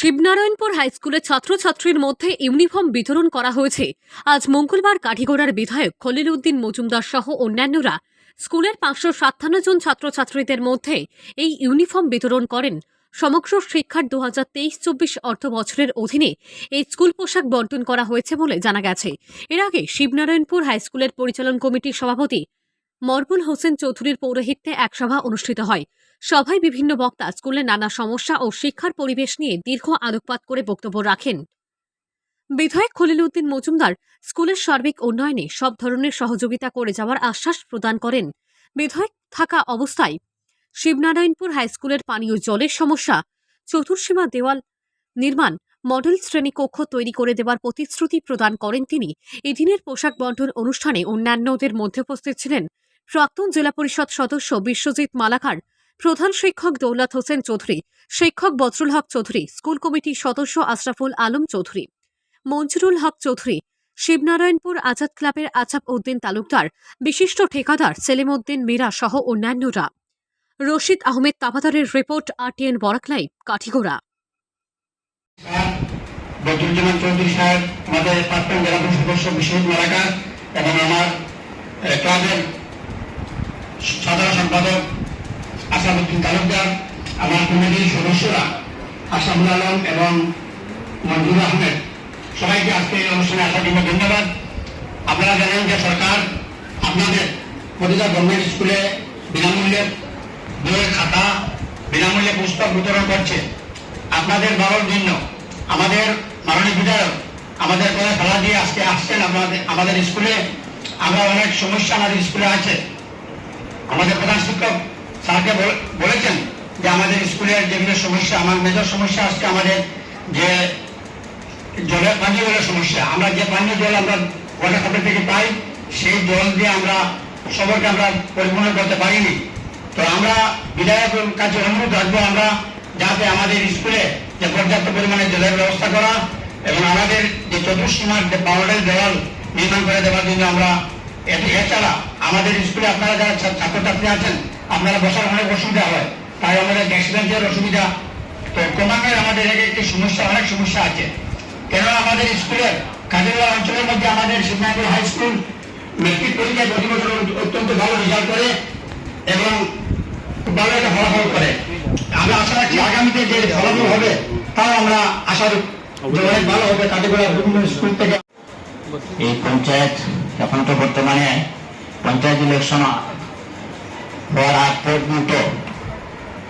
শিবনারায়ণপুর হাইস্কুলের ছাত্রছাত্রীর মধ্যে ইউনিফর্ম বিতরণ করা হয়েছে। আজ মঙ্গলবার কাঠিগড়ার বিধায়ক খলিল উদ্দিন মজুমদার সহ অন্যান্যরা স্কুলের পাঁচশো সাতান্ন জন ছাত্রছাত্রীদের মধ্যে এই ইউনিফর্ম বিতরণ করেন। সমগ্র শিক্ষার দু হাজার তেইশ চব্বিশ অর্থ বছরের অধীনে এই স্কুল পোশাক বন্টন করা হয়েছে বলে জানা গেছে। এর আগে শিবনারায়ণপুর হাইস্কুলের পরিচালন কমিটির সভাপতি মরবুল হোসেন চৌধুরীর পৌরোহিত্যে এক সভা অনুষ্ঠিত হয়। সভায় বিভিন্ন বক্তা স্কুলের নানা সমস্যা ও শিক্ষার পরিবেশ নিয়ে দীর্ঘ আলোকপাত করে বক্তব্য রাখেন। বিধায়ক খলিল উদ্দিন মজুমদার স্কুলের সার্বিক উন্নয়নে সব ধরনের সহযোগিতা করে যাওয়ার আশ্বাস প্রদান করেন। বিধায়ক থাকা অবস্থায় শিবনারায়ণপুর হাইস্কুলের পানীয় জলের সমস্যা, চতুর্সীমা দেওয়াল নির্মাণ, মডেল শ্রেণি কক্ষ তৈরি করে দেওয়ার প্রতিশ্রুতি প্রদান করেন তিনি। এদিনের পোশাক বন্টন অনুষ্ঠানে অন্যান্যদের মধ্যে উপস্থিত ছিলেন প্রাক্তন জেলা পরিষদ সদস্য বিশ্বজিৎ মালাকার, প্রধান শিক্ষক দৌলত হোসেন চৌধুরী, শিক্ষক বজরুল হক চৌধুরী, স্কুল কমিটির সদস্য আশরাফুল আলম চৌধুরী, মঞ্জুরুল হক চৌধুরী, শিবনারায়ণপুর আজাদ ক্লাবের আচাপ উদ্দিন তালুকদার, বিশিষ্ট ঠিকাদার সেলিম উদ্দিন মীরা সহ অন্যান্যরা। রশিদ আহমেদ তাবাদারের রিপোর্ট আরটিএন বরাকলাই, কাঠিগোড়া। বদরুজ্জামান চৌধুরী সাহেব, আমাদের প্রাক্তন জেলা পরিষদ সদস্য বিশ্বজিৎ মালাকার এবং আমার ক্লাবের সাধারণ সম্পাদক আসামুদ্দিন তালুকদার, আমার কমিটির সদস্যরা আসামুল আলম এবং মঞ্জুর আহমেদ। সবাইকে আজকে এই অনুষ্ঠানে আসার জন্য ধন্যবাদ। আপনারা জানেন যে সরকার আপনাদের প্রতিটা গভর্নমেন্ট স্কুলে বিনামূল্যে বইয়ের খাতা, বিনামূল্যে পুস্তক বিতরণ করছে। আপনাদের ভালোর জন্য আমাদের মাননীয় বিধায়ক আমাদের কোনো খেলা দিয়ে আজকে আসছেন আমাদের আমাদের স্কুলে। আমরা অনেক সমস্যা আমাদের স্কুলে আছে। আমাদের প্রধান শিক্ষক স্যারকে বলেছেন যে আমাদের স্কুলের যেগুলো সমস্যা, আমার মেজর সমস্যা আজকে আমাদের যে জলের পানীয় জলের সমস্যা, আমরা যে পানীয় জল আমরা ওয়াটার সাপ্লাই থেকে পাই, সেই জল দিয়ে আমরা সবাইকে আমরা পরিপূর্ণ করতে পারিনি। তো আমরা বিধায়কের কাছে অনুরোধ রাখব আমরা যাতে আমাদের স্কুলে যে পর্যাপ্ত পরিমাণে জলের ব্যবস্থা করা এবং আমাদের যে চতুর্সীমার যে বাউন্ডারি দেওয়াল নির্মাণ করে দেওয়ার জন্য আমরা এছাড়া আমাদের স্কুলে আপনারা যারা ছাত্রছাত্রী আছেন, আপনারা বসার অনেক অসুবিধা হয়। তাই আমাদের ডেস্ক বেঞ্চের অসুবিধা। তো ক্রমান্বয়ে আমাদের এক একটি সমস্যা, অনেক সমস্যা আছে। কেননা আমাদের স্কুলের কাজেরওয়ালা অঞ্চলের মধ্যে আমাদের শিবনাথপুর হাই স্কুল মেট্রিক পরীক্ষায় প্রতি বছর অত্যন্ত ভালো রেজাল্ট করে এবং ভালো একটা ফলাফল করে। আমরা আশা রাখছি আগামীতে যে ফলাফল হবে, তাও আমরা আশা অনেক ভালো হবে কাটিগড়া বিভিন্ন স্কুল থেকে। এই পঞ্চায়েত এখন তো বর্তমানে পঞ্চায়েত ইলেকশন হওয়ার আগ পর্যন্ত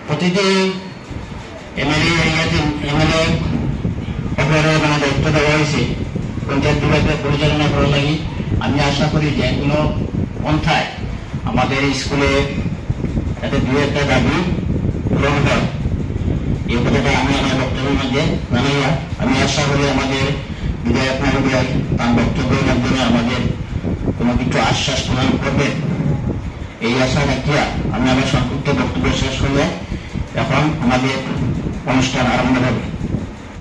প্রতিটি এমএলএ এমএলএ অপরাধের মানে দায়িত্ব দেওয়া হয়েছে। পঞ্চায়েত বিভাগের পরিচালনা করার লাগি আমি আশা করি যে কোনো পন্থায় আমাদের স্কুলে যাতে দু একটা দাবি পূরণ হয়। এই কথাটা আমি আমার বক্তব্যের মধ্যে জানাইয়া আমি আশা করি আমাদের মহোদয় তার বক্তব্যের মাধ্যমে আমাদের কোনো কিছু আশ্বাস প্রদান করবে। এই আশা রাখিয়া আমি আমার সংক্ষিপ্ত বক্তব্য শেষ হলে এখন আমাদের অনুষ্ঠান আরম্ভ হবে।